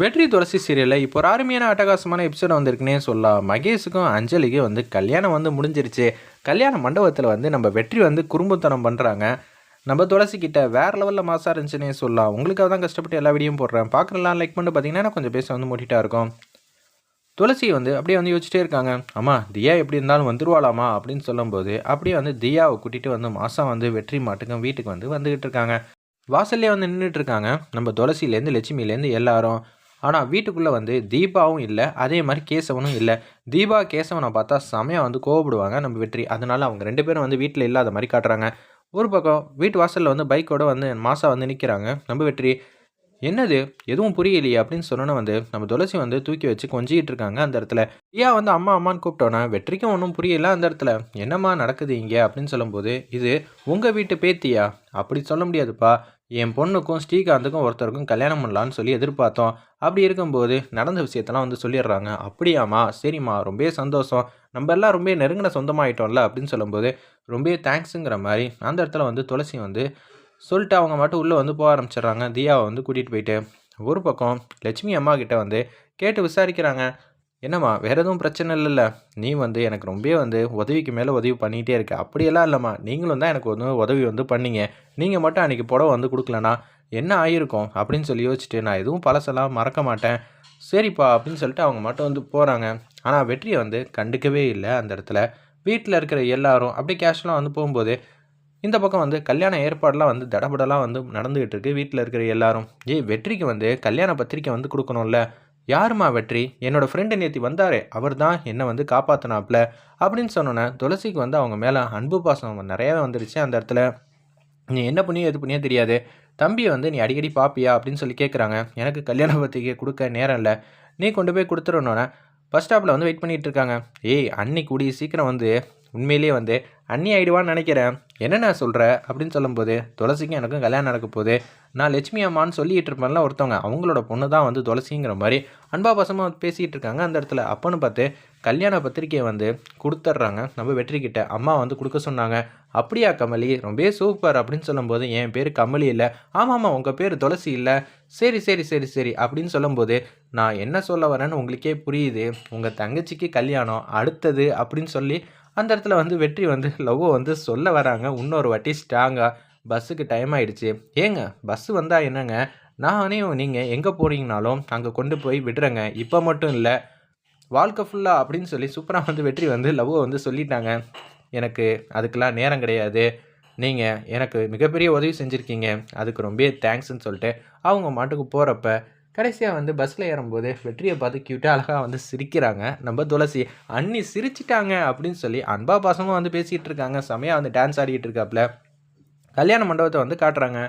வெற்றி துளசி சீரியலில் இப்போ ஒரு அருமையான அட்டகாசமான எபிசோட் வந்திருக்குன்னே சொல்லலாம். மகேஷுக்கும் அஞ்சலிக்கும் வந்து கல்யாணம் வந்து முடிஞ்சிருச்சு. கல்யாண மண்டபத்தில் வந்து நம்ம வெற்றி வந்து குறும்புத்தனம் பண்ணுறாங்க நம்ம துளசிக்கிட்ட வேறு லெவலில் மாசாக இருந்துச்சுன்னே சொல்லலாம். உங்களுக்காக தான் கஷ்டப்பட்டு எல்லா வீடியும் போடுறேன். பார்க்குறலாம் லைக் பண்ணி பார்த்தீங்கன்னா கொஞ்சம் பேச வந்து மூட்டிட்டா இருக்கும். துளசி வந்து அப்படியே வந்து யோசிச்சிட்டே இருக்காங்க. அம்மா தியா எப்படி இருந்தாலும் வந்துருவாளாமா அப்படின்னு சொல்லும்போது அப்படியே வந்து தியாவை கூட்டிகிட்டு வந்து மாதம் வந்து வெற்றி மாட்டுக்கும் வீட்டுக்கு வந்து வந்துக்கிட்டு இருக்காங்க. வாசல்லே வந்து நின்றுட்டு இருக்காங்க. நம்ம துளசிலேருந்து லட்சுமிலேருந்து எல்லாரும். ஆனால் வீட்டுக்குள்ளே வந்து தீபாவும் இல்லை அதே மாதிரி கேசவனும் இல்லை. தீபா கேசவனை பார்த்தா செமையாக வந்து கோவப்படுவாங்க நம்ம வெற்றி. அதனால அவங்க ரெண்டு பேரும் வந்து வீட்டில் இல்லாத மாதிரி காட்டுறாங்க. ஒரு பக்கம் வீட்டு வாசலில் வந்து பைக்கோட வந்து மாசா வந்து நிற்கிறாங்க நம்ம வெற்றி. என்னது? எதுவும் புரியலையே அப்படின்னு சொன்னோன்னே வந்து நம்ம துளசி வந்து தூக்கி வச்சு கொஞ்சிக்கிட்டு இருக்காங்க அந்த இடத்துல. ஐயா வந்து அம்மா அம்மான்னு கூப்பிட்டோனா வெற்றிக்கும் ஒன்றும் புரியல அந்த இடத்துல. என்னம்மா நடக்குது இங்கே அப்படின்னு சொல்லும்போது இது உங்கள் வீட்டு பேத்தியா? அப்படி சொல்ல முடியாதுப்பா. என் பொண்ணுக்கும் ஸ்ரீகாந்துக்கும் ஒருத்தருக்கும் கல்யாணம் பண்ணலான்னு சொல்லி எதிர்பார்த்தோம். அப்படி இருக்கும்போது நடந்த விஷயத்தெல்லாம் வந்து சொல்லிடுறாங்க. அப்படியாம்மா சரிம்மா ரொம்ப சந்தோஷம். நம்ம எல்லாம் ரொம்ப நெருங்கின சொந்தமாயிட்டோம்ல அப்படின்னு சொல்லும்போது ரொம்ப தேங்க்ஸுங்கிற மாதிரி அந்த இடத்துல வந்து துளசி வந்து சொல்லிட்டு அவங்க மட்டும் உள்ளே வந்து போக ஆரம்பிச்சிடுறாங்க. தியாவை வந்து கூட்டிகிட்டு போயிட்டு. ஒரு பக்கம் லட்சுமி அம்மா கிட்ட வந்து கேட்டு விசாரிக்கிறாங்க. என்னம்மா வேறு எதுவும் பிரச்சனை இல்லைல்ல? நீ வந்து எனக்கு ரொம்பவே வந்து உதவிக்கு மேலே உதவி பண்ணிகிட்டே இருக்க. அப்படியெல்லாம் இல்லைம்மா. நீங்களும் தான் எனக்கு வந்து உதவி வந்து பண்ணீங்க. நீங்கள் மட்டும் அன்றைக்கி புடவை வந்து கொடுக்கலனா என்ன ஆகிருக்கும் அப்படின்னு சொல்லி யோசிச்சுட்டு நான் எதுவும் பழசெல்லாம் மறக்க மாட்டேன். சரிப்பா அப்படின்னு சொல்லிட்டு அவங்க மட்டும் வந்து போகிறாங்க ஆனால் வெற்றியை வந்து கண்டுக்கவே இல்லை அந்த இடத்துல. வீட்டில் இருக்கிற எல்லாரும் அப்படியே கேஷ்லாம் வந்து போகும்போது இந்த பக்கம் வந்து கல்யாண ஏற்பாடெலாம் வந்து தடபடலாம் வந்து நடந்துகிட்டு இருக்கு வீட்டில் இருக்கிற எல்லாரும். ஏய் வெற்றிக்கு வந்து கல்யாண பத்திரிக்கை வந்து கொடுக்கணும்ல? யாருமா வெற்றி? என்னோட ஃப்ரெண்டு நேத்தி வந்தாரே அவர் தான் என்னை வந்து காப்பாற்றினாப்ல அப்படின்னு சொன்னோன்னே துளசிக்கு வந்து அவங்க மேலே அன்பு பாசம் நிறையாவே வந்துருச்சு அந்த இடத்துல. நீ என்ன பண்ணியோ எது பண்ணியோ தெரியாது. தம்பியை வந்து நீ அடிக்கடி பாப்பியா அப்படின்னு சொல்லி கேட்குறாங்க எனக்கு கல்யாண பத்திரிக்கை கொடுக்க நேரம் இல்லை. நீ கொண்டு போய் கொடுத்துருனோன்னே பஸ் ஸ்டாப்பில் வந்து வெயிட் பண்ணிகிட்டு இருக்காங்க. ஏய் அன்னைக்கு கூடிய சீக்கிரம் வந்து உண்மையிலேயே வந்து அண்ணி ஆகிடுவான்னு நினைக்கிறேன். என்னென்ன சொல்கிற அப்படின்னு சொல்லும்போது துளசிக்கும் எனக்கும் கல்யாணம் நடக்க போகுது. நான் லட்சுமி அம்மான்னு சொல்லிட்டு இருப்பேன்ல ஒருத்தவங்க அவங்களோட பொண்ணு தான் வந்து துளசிங்கிற மாதிரி அன்பா பசமாக பேசிகிட்டு இருக்காங்க அந்த இடத்துல. அப்போன்னு பார்த்து கல்யாண பத்திரிக்கையை வந்து கொடுத்துட்றாங்க. நம்ம வெற்றிக்கிட்ட அம்மா வந்து கொடுக்க சொன்னாங்க. அப்படியா கமலி? ரொம்பவே சூப்பர். அப்படின்னு சொல்லும்போது என் பேர் கமலி இல்லை. ஆமாம் ஆமாம் உங்கள் பேர் துளசி இல்லை. சரி சரி சரி சரி. அப்படின்னு சொல்லும்போது நான் என்ன சொல்ல வரேன்னு உங்களுக்கே புரியுது. உங்கள் தங்கச்சிக்கு கல்யாணம் அடுத்தது. அப்படின்னு சொல்லி அந்த இடத்துல வந்து வெற்றி வந்து லவ்வோ வந்து சொல்ல வராங்க. இன்னொரு வாட்டி ஸ்ட்ராங்காக பஸ்ஸுக்கு டைம் ஆகிடுச்சு ஏங்க பஸ்ஸு வந்தால் என்னங்க? நானே நீங்கள் எங்கே போகிறீங்கனாலும் அங்கே கொண்டு போய் விடுறேங்க. இப்போ மட்டும் இல்லை வாழ்க்கை ஃபுல்லாக அப்படின்னு சொல்லி சூப்பராக வந்து வெற்றி வந்து லவ்வை வந்து சொல்லிட்டாங்க. எனக்கு அதுக்கெல்லாம் நேரம் கிடையாது. நீங்கள் எனக்கு மிகப்பெரிய உதவி செஞ்சுருக்கீங்க. அதுக்கு ரொம்ப தேங்க்ஸ்ன்னு சொல்லிட்டு அவங்க மாட்டுக்கு போகிறப்ப கடைசியாக வந்து பஸ்ஸில் ஏறும்போது வெற்றியை பார்த்து க்யூட்டாக அழகாக வந்து சிரிக்கிறாங்க. நம்ம துளசி அண்ணி சிரிச்சிட்டாங்க அப்படின்னு சொல்லி அன்பா பசங்களும் வந்து பேசிகிட்டு இருக்காங்க. செமையாக வந்து டான்ஸ் ஆடிக்கிட்டு இருக்காப்புல கல்யாண மண்டபத்தை வந்து காட்டுறாங்க.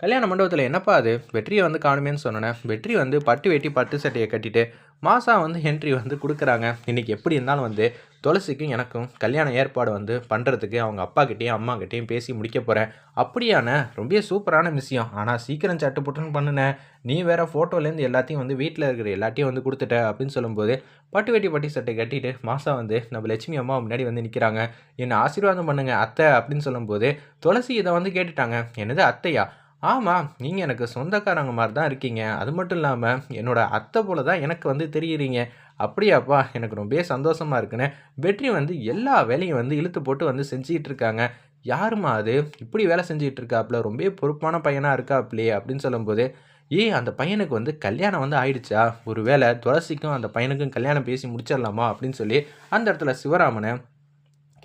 கல்யாண மண்டபத்தில் என்னப்பா அது? வெற்றியை வந்து காணுமேன்னு சொன்னேன். வெற்றி வந்து பட்டு வெட்டி பட்டு சட்டையை கட்டிட்டு மாசா வந்து என்ட்ரி வந்து கொடுக்குறாங்க. இன்றைக்கி எப்படி இருந்தாலும் வந்து துளசிக்கும் எனக்கும் கல்யாண ஏற்பாடு வந்து பண்ணுறதுக்கு அவங்க அப்பாக்கிட்டேயும் அம்மாக்கிட்டேயும் பேசி முடிக்க போகிறேன் அப்படியான ரொம்ப சூப்பரான விஷயம். ஆனால் சீக்கிரம் சட்டுப்புட்டுன்னு பண்ணுனேன் நீ வேறு ஃபோட்டோலேருந்து எல்லாத்தையும் வந்து வீட்டில் இருக்கிற எல்லாத்தையும் வந்து கொடுத்துட்ட அப்படின்னு சொல்லும்போது பட்டு வெட்டி பட்டி சட்டை கட்டிட்டு மாசா வந்து நம்ம லட்சுமி அம்மா முன்னாடி வந்து நிற்கிறாங்க என்னை ஆசீர்வாதம் பண்ணுங்கள் அத்தை அப்படின்னு சொல்லும்போது துளசி இதை வந்து கேட்டுட்டாங்க. என்னது அத்தையா? ஆமாம் நீங்கள் எனக்கு சொந்தக்காரங்க மாதிரி தான் இருக்கீங்க. அது மட்டும் இல்லாமல் என்னோடய அத்தை போல தான் எனக்கு வந்து தெரியுறீங்க. அப்படியாப்பா எனக்கு ரொம்ப சந்தோஷமாக இருக்குன்னு வெற்றி வந்து எல்லா வேலையும் வந்து இழுத்து போட்டு வந்து செஞ்சுக்கிட்டு இருக்காங்க. யாருமா அது? இப்படி வேலை செஞ்சுக்கிட்டு இருக்காப்புல ரொம்ப பொறுப்பான பையனாக இருக்காப்லையே அப்படின்னு சொல்லும்போது ஏ அந்த பையனுக்கு வந்து கல்யாணம் வந்து ஆயிடுச்சா? ஒரு வேளை துளசிக்கும் அந்த பையனுக்கும் கல்யாணம் பேசி முடிச்சிடலாமா அப்படின்னு சொல்லி அந்த இடத்துல சிவராமனை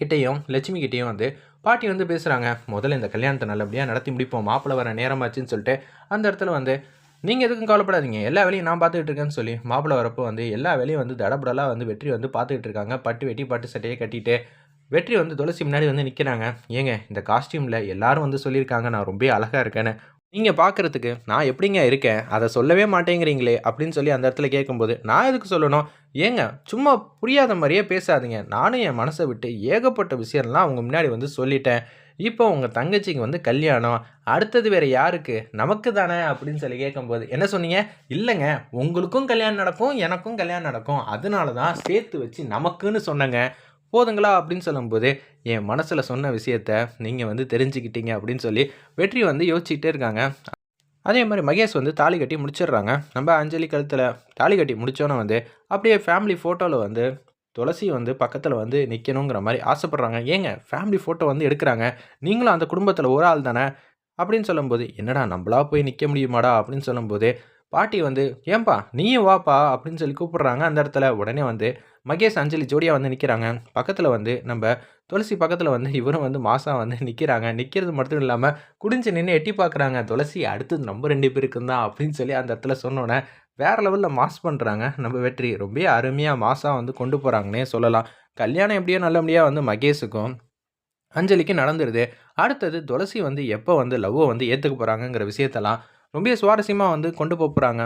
கிட்டேயும் லட்சுமி கிட்டேயும் வந்து பாட்டி வந்து பேசுகிறாங்க முதல்ல இந்த கல்யாணத்தை நல்லபடியாக நடத்தி முடிப்போம் மாப்பிள்ளை வர நேரமாச்சுன்னு சொல்லிட்டு. அந்த இடத்துல வந்து நீங்கள் எதுக்கும் கவலைப்படாதீங்க எல்லா வேலையும் நான் பார்த்துக்கிட்டு இருக்கேன்னு சொல்லி மாப்பிள்ளை வரப்போ வந்து எல்லா வேலையும் வந்து தடபடலாக வந்து வெற்றி வந்து பார்த்துக்கிட்டு இருக்காங்க பட்டு வெட்டி பட்டு சட்டையை கட்டிட்டு வெற்றி வந்து துளசி முன்னாடி வந்து நிற்கிறாங்க ஏங்க இந்த காஸ்டியூமில் எல்லாரும் வந்து சொல்லியிருக்காங்க நான் ரொம்ப அழகாக இருக்கேன்னு. நீங்கள் பார்க்குறதுக்கு நான் எப்படிங்க இருக்கேன்? அதை சொல்லவே மாட்டேங்கிறீங்களே அப்படின்னு சொல்லி அந்த இடத்துல கேட்கும்போது நான் எதுக்கு சொல்லணும்? ஏங்க சும்மா புரியாத மாதிரியே பேசாதீங்க. நானும் என் மனசை விட்டு ஏகப்பட்ட விஷயம்லாம் அவங்க முன்னாடி வந்து சொல்லிட்டேன். இப்போ உங்கள் தங்கச்சிக்கு வந்து கல்யாணம் அடுத்தது வேறு யாருக்கு? நமக்கு தானே அப்படின்னு சொல்லி கேட்கும்போது என்ன சொன்னீங்க? இல்லைங்க உங்களுக்கும் கல்யாணம் நடக்கும் எனக்கும் கல்யாணம் நடக்கும். அதனால தான் சேர்த்து வச்சு நமக்குன்னு சொன்னேங்க. போதுங்களா அப்படின்னு சொல்லும்போது என் மனசில் சொன்ன விஷயத்த நீங்கள் வந்து தெரிஞ்சுக்கிட்டீங்க அப்படின்னு சொல்லி வெற்றி வந்து யோசிச்சுக்கிட்டே இருக்காங்க. அதே மாதிரி மகேஷ் வந்து தாலி கட்டி முடிச்சிடுறாங்க. நம்ம அஞ்சலி கழுத்தில் தாலி கட்டி முடித்தோன்னே வந்து அப்படியே ஃபேமிலி ஃபோட்டோவில் வந்து துளசி வந்து பக்கத்தில் வந்து நிற்கணுங்கிற மாதிரி ஆசைப்பட்றாங்க. ஏங்க ஃபேமிலி ஃபோட்டோ வந்து எடுக்கிறாங்க. நீங்களும் அந்த குடும்பத்தில் ஒரு ஆள் தானே? அப்படின்னு சொல்லும்போது என்னடா நம்மளா போய் நிற்க முடியுமாடா? அப்படின்னு சொல்லும்போது பாட்டி வந்து ஏன்பா நீயும் வாப்பா? அப்படின்னு சொல்லி கூப்பிடுறாங்க. அந்த இடத்துல உடனே வந்து மகேஷ் அஞ்சலி ஜோடியாக வந்து நிற்கிறாங்க பக்கத்தில் வந்து நம்ம துளசி பக்கத்தில் வந்து இவரும் வந்து மாதம் வந்து நிற்கிறாங்க நிற்கிறது மட்டும் இல்லாமல் குடிஞ்சு நின்று எட்டி பார்க்குறாங்க துளசி அடுத்தது நம்ம ரெண்டு பேருக்கும் தான் அப்படின்னு சொல்லி அந்த இடத்துல சொன்னோன்னே வேறு லெவலில் மாஸ் பண்ணுறாங்க நம்ம வெற்றி ரொம்ப அருமையாக மாசாக வந்து கொண்டு போகிறாங்கன்னே சொல்லலாம். கல்யாணம் எப்படியோ நல்லபடியாக வந்து மகேஷுக்கும் அஞ்சலிக்கு நடந்துருது. அடுத்தது துளசி வந்து எப்போ வந்து லவ்வை வந்து ஏற்றுக்க போகிறாங்கங்கிற விஷயத்தெல்லாம் ரொம்ப சுவாரஸ்யமாக வந்து கொண்டு போக போகிறாங்க